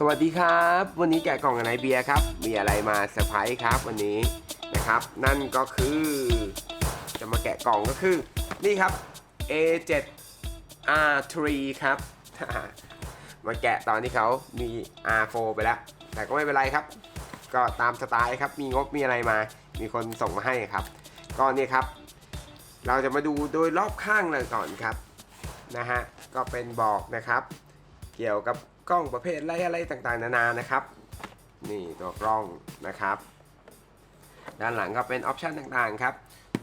สวัสดีครับ วันนี้แกะกล่องกับนายเบียร์ครับ มีอะไรมาเซอร์ไพรส์ครับวันนี้นะครับ นั่นก็คือ จะมาแกะกล่องก็คือ นี่ครับ A7 R3 ครับ มาแกะตอนที่เขามี R4 ไปแล้ว แต่ก็ไม่เป็นไรครับ ก็ตามสไตล์ครับ มีงบมีอะไรมา มีคนส่งมาให้ครับ ก็เนี่ยครับ เราจะมาดูโดยรอบข้างเลยก่อนครับนะฮะ ก็เป็นบอกนะครับ เกี่ยวกับ กล้องประเภทอะไรอะไรต่างๆ นานานะครับ นี่ตัวกล้องนะครับ ด้านหลังก็เป็นออปชันต่างๆครับ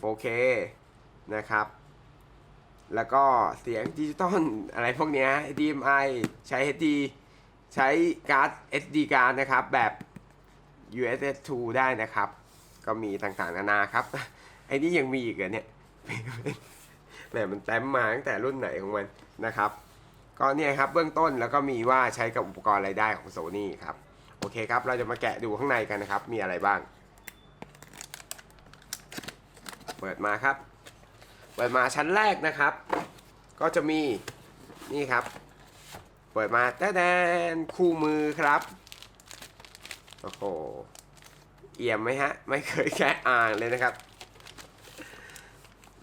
4K นะครับ แล้วก็เสียงดิจิตอลอะไรพวกเนี้ย HDMI ใช้ HD ใช้การ์ด SD การ์ดนะครับ แบบ USS 2ได้นะครับ ก็มีต่างๆ นานาครับ ไอ้นี่ยังมีอีกเหรอเนี่ยแหมมันแต้มมาตั้งแต่รุ่นไหนของมันนะครับ ก็เนี่ยครับเบื้องต้นแล้วก็มีว่าใช้กับอุปกรณ์อะไรได้ของ Sony ครับโอเคครับ เราจะมาแกะดูข้างในกันนะครับ มีอะไรบ้าง เปิดมาครับ เปิดมาชั้นแรกนะครับ ก็จะมีนี่ครับ เปิดมาแต้แดนคู่มือครับโอ้โหเอี่ยมไหมฮะ ไม่เคยแค่อ่านเลยนะครับ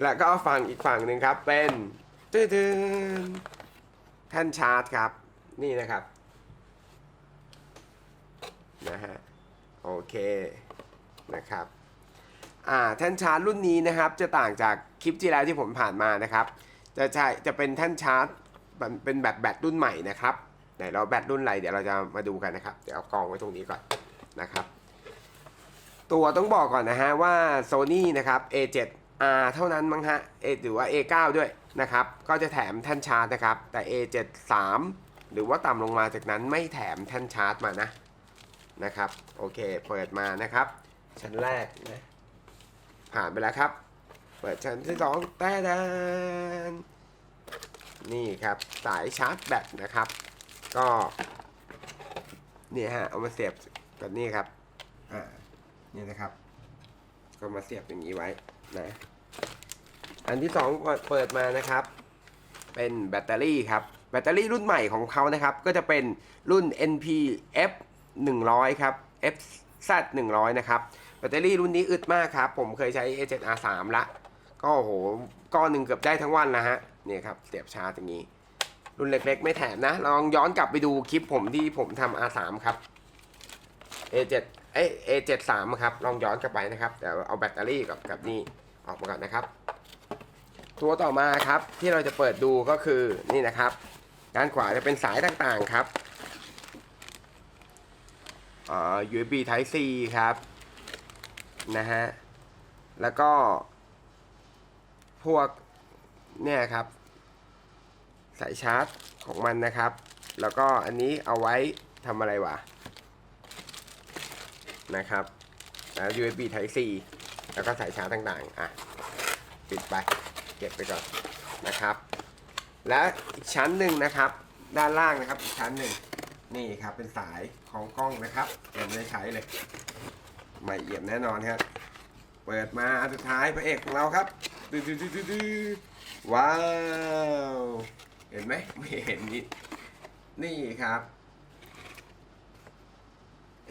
แล้วก็ฝั่งอีกฝั่งหนึ่งครับเป็นตื้นๆ แท่นชาร์จครับ นี่นะครับ นะฮะ โอเค นะครับ อ่า แท่นชาร์จรุ่นนี้นะครับ จะต่างจากคลิปที่แล้วที่ผมผ่านมานะครับ จะใช้จะเป็นแท่นชาร์จเป็นแบบแบตรุ่นใหม่นะครับไหนเราแบตรุ่นอะไรเดี๋ยวเราจะมาดูกันนะครับ เดี๋ยวเอากองไว้ตรงนี้ก่อนนะครับ ตัวต้องบอกก่อนนะฮะว่า Sony นะครับ R เท่านั้นมั้งฮะ A หรือว่า A9 ด้วยนะครับ ก็จะแถมแท่นชาร์จนะครับ แต่ A73 หรือว่าต่ำลงมาจากนั้นไม่แถมแท่นชาร์จมานะนะครับ โอเค เปิดมานะครับ ชั้นแรกนะผ่านไปแล้วครับ เปิดชั้นที่สองแต่ดนนี่ครับ สายชาร์จแบตนะครับ ก็นี่ฮะ เอามาเสียบกับนี่ครับ อ่า นี่นะครับ ก็มาเสียบอย่างนี้ไว้ นะอันที่สองเปิดมานะครับ เป็นแบตเตอรี่ครับแบตเตอรี่รุ่นใหม่ของเขานะครับ ก็จะเป็นรุ่น NPF 100 ครับ FZ 100 นะครับแบตเตอรี่รุ่นนี้อึดมากครับ ผมเคยใช้ A7R3 ละก็โอ้โหก้อนหนึ่งเกือบได้ทั้งวันนะฮะนี่ครับเสียบชาร์จอย่างนี้ รุ่นเล็กๆ ไม่แถมนะ ลองย้อนกลับไปดูคลิปผมที่ผมทำ R3 ครับ A7 เอ้ย A73 ครับ ลองย้อนกลับไปนะครับเดี๋ยวเอาแบตเตอรี่กับกับนี่ออกมาก่อนนะครับ ตัวต่อมาครับที่เราจะเปิดดูก็คือนี่นะครับ ด้านขวาจะเป็นสายต่างๆครับอ่า USB Type C ครับนะฮะแล้วก็ พวกเนี่ยครับ สายชาร์จของมันนะครับ แล้วก็อันนี้เอาไว้ทำอะไรวะ นะครับแล้ว USB Type C แล้วก็สายชาร์จต่างๆ อะ ปิดไป เก็บไปก่อนนะครับ และอีกชั้นหนึ่งนะครับ ด้านล่างนะครับ อีกชั้นหนึ่งนี่ครับ เป็นสายของกล้องนะครับยังไม่ได้ใช้เลย ไม่เอี่ยมแน่นอนครับ เปิดมาอันสุดท้ายพระเอกของเราครับดืดๆๆๆว้าว เห็นไหมไม่เห็นนี่นี่ครับ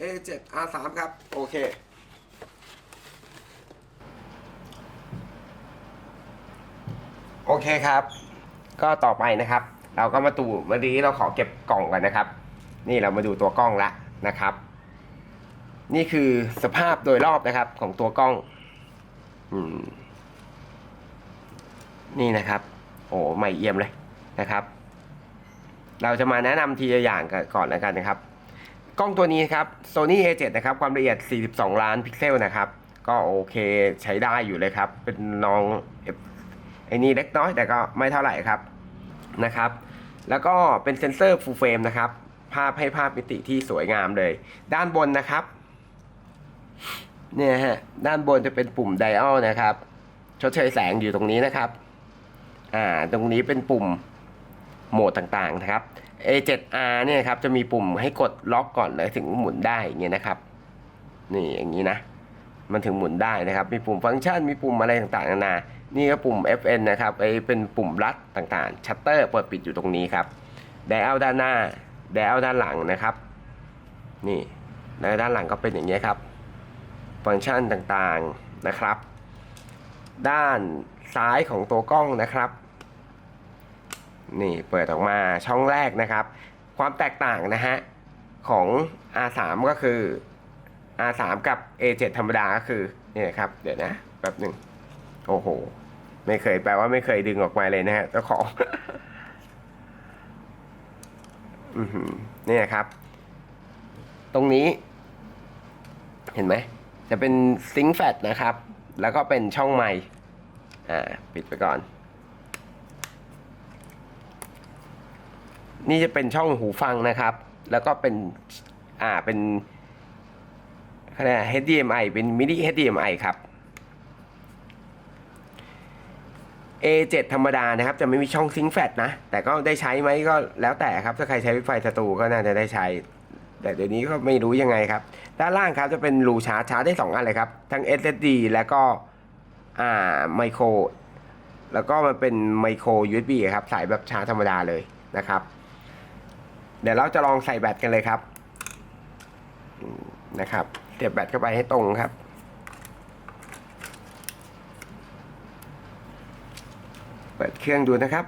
A7 R3 ครับ โอเค โอเคครับ ก็ต่อไปนะครับ เราก็มาตูวันนี้เราขอเก็บกล่องกันนะครับ นี่เรามาดูตัวกล้องละนะครับ นี่คือสภาพโดยรอบนะครับของตัวกล้องอนี่นะครับ โอ้ใหม่เอี่ยมเลยนะครับ เราจะมาแนะนำทีละอย่างก่อนแล้วกันนะครับ กล้องตัวนี้ครับ Sony A7 นะครับ ความละเอียด 42 ล้านพิกเซลนะครับ ก็โอเคใช้ได้อยู่เลยครับ เป็นน้องไอ้นี่เล็กน้อยแต่ก็ไม่เท่าไหร่ครับนะครับ แล้วก็เป็นเซนเซอร์ full frame นะครับ ภาพให้ภาพมิติที่สวยงามเลย ด้านบนนะครับเนี่ยฮะด้านบนจะเป็นปุ่ม dial นะครับ ชดเชยแสงอยู่ตรงนี้นะครับ อ่า ตรงนี้เป็นปุ่ม โหมดต่างๆนะครับ A7R เนี่ยครับจะมีปุ่มให้กดล็อกก่อนเลยถึงหมุนได้เงี้ยนะครับ นี่อย่างนี้นะ มันถึงหมุนได้นะครับ มีปุ่มฟังก์ชัน มีปุ่มอะไรต่างๆนานา นี่ก็ปุ่ม FN นะครับไอเป็นปุ่มลัดต่างๆ ชัตเตอร์เปิดปิดอยู่ตรงนี้ครับไดอัลด้านหน้าไดอัลด้านหลังนะครับ นี่แล้วด้านหลังก็เป็นอย่างนี้ครับ ฟังก์ชันต่างๆนะครับ ด้านซ้ายของตัวกล้องนะครับ นี่เปิดออกมาช่องแรกนะครับ ความแตกต่างนะฮะของ R3 ก็คือ R3 กับ A7 ธรรมดาก็คือนี่นะครับ เดี๋ยวนะแป๊บหนึ่งโอ้โห ไม่เคยแปลว่าไม่เคยดึงออกมาเลยนะฮะเจ้าของนี่ครับ ตรงนี้ เห็นไหม จะเป็นซิงแฟตนะครับ แล้วก็เป็นช่องไมค์อ่า ปิดไปก่อน นี่จะเป็นช่องหูฟังนะครับ แล้วก็เป็นอ่าเป็นเขาเรียกอะไร HDMI เป็นมินิ HDMI ครับ A7 ธรรมดานะครับ จะไม่มีช่องซิงแฟตนะ แต่ก็ได้ใช้ไหมก็แล้วแต่ครับ ถ้าใครใช้ไฟสตูก็น่าจะได้ใช้ แต่เดี๋ยวนี้ก็ไม่รู้ยังไงครับ ด้านล่างครับจะเป็นรูชาร์จชาร์จได้ 2 อันเลยครับ ทั้ง SSD แล้วก็อ่าไมโครแล้วก็มันเป็นไมโคร USB ครับ สายแบบชาร์จธรรมดาเลยนะครับ เดี๋ยวเราจะลองใส่แบตกันเลยครับนะครับเสียบแบตเข้าไปให้ตรงครับ เปิดเครื่องดูนะครับ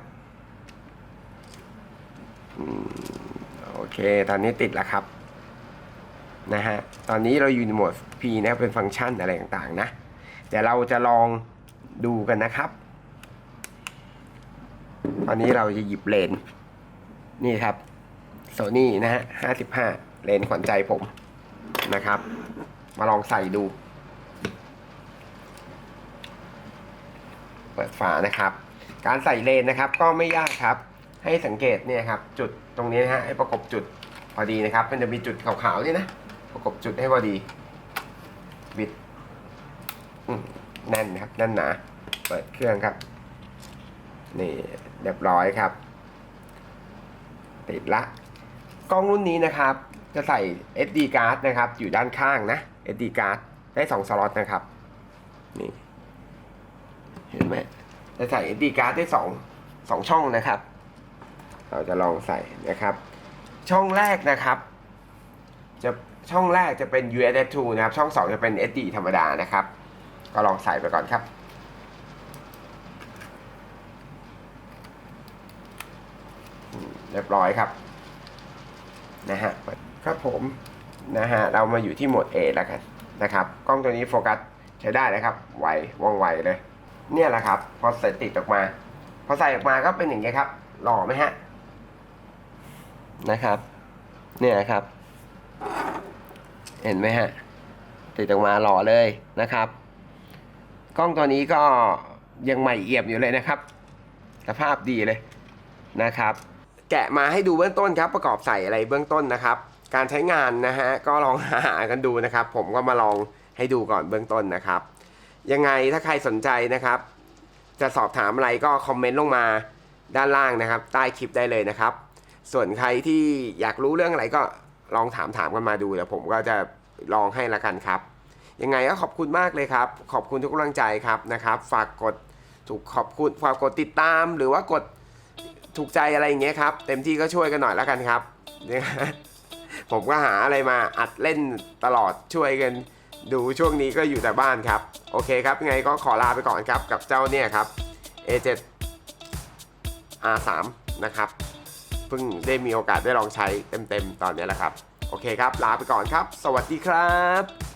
โอเค ตอนนี้ติดแล้วครับนะฮะตอนนี้เราอยู่ในโหมด P นะครับเป็นฟังก์ชันอะไรต่างๆนะเดี๋ยวเราจะลองดูกันนะครับ ตอนนี้เราจะหยิบเลนนี่ครับ โซนี่นะฮะ55เลนขวัญใจผมนะครับ มาลองใส่ดู เปิดฝานะครับ การใส่เลนนะครับก็ไม่ยากครับ ให้สังเกตเนี่ยครับ จุดตรงนี้นะฮะให้ประกบจุดพอดีนะครับ มันจะมีจุดขาวๆนี่นะประกบจุดให้พอดีบิดแน่นครับแน่นหนาเปิดเครื่องครับ นี่เรียบร้อยครับ ติดละ กล้องรุ่นนี้นะครับ จะใส่ SD card นะครับ อยู่ด้านข้างนะ SD card ได้2สล็อตนะครับ นี่ เห็นไหมจะใส่ SD card ได้2 2ช่องนะครับ เราจะลองใส่นะครับ ช่องแรกนะครับ จะช่องแรกจะเป็น USB 2นะครับ ช่อง 2 จะเป็น SD ธรรมดานะครับ ก็ลองใส่ไปก่อนครับเรียบร้อยครับ นะฮะครับผมนะฮะเรามาอยู่ที่โหมด A แล้วกันนะครับกล้องตัวนี้โฟกัสใช้ได้นะครับไวว่องไวเลยเนี่ยแหละครับ พอใส่ติดออกมา พอใส่ออกมาก็เป็นอย่างเงี้ยครับ หล่อไหมฮะนะครับ เนี่ยครับ เห็นไหมฮะติดออกมาหล่อเลยนะครับ กล้องตัวนี้ก็ยังใหม่เอี่ยมอยู่เลยนะครับสภาพดีเลยนะครับ แกะมาให้ดูเบื้องต้นครับ ประกอบใส่อะไรเบื้องต้นนะครับ การใช้งานนะฮะก็ลองหากันดูนะครับ ผมก็มาลองให้ดูก่อนเบื้องต้นนะครับ ยังไงถ้าใครสนใจนะครับ จะสอบถามอะไรก็คอมเมนต์ลงมาด้านล่างนะครับ ใต้คลิปได้เลยนะครับ ส่วนใครที่อยากรู้เรื่องอะไรก็ลองถามถามกันมาดูเดี๋ยวผมก็จะลองให้ละกันครับ ยังไงก็ขอบคุณมากเลยครับ ขอบคุณทุกกำลังใจครับนะครับ ฝากกดถูกขอบคุณฝากกดติดตามหรือว่ากด ถูกใจอะไรอย่างเงี้ยครับ เต็มที่ก็ช่วยกันหน่อยแล้วกันครับเนี่ยผมก็หาอะไรมาอัดเล่นตลอดช่วยกันดูช่วงนี้ก็อยู่แต่บ้านครับ โอเคครับไงก็ขอลาไปก่อนครับกับเจ้าเนี่ยครับ A7 R3 นะครับเพิ่งได้มีโอกาสได้ลองใช้เต็มๆตอนนี้แหละครับ โอเคครับ ลาไปก่อนครับ สวัสดีครับ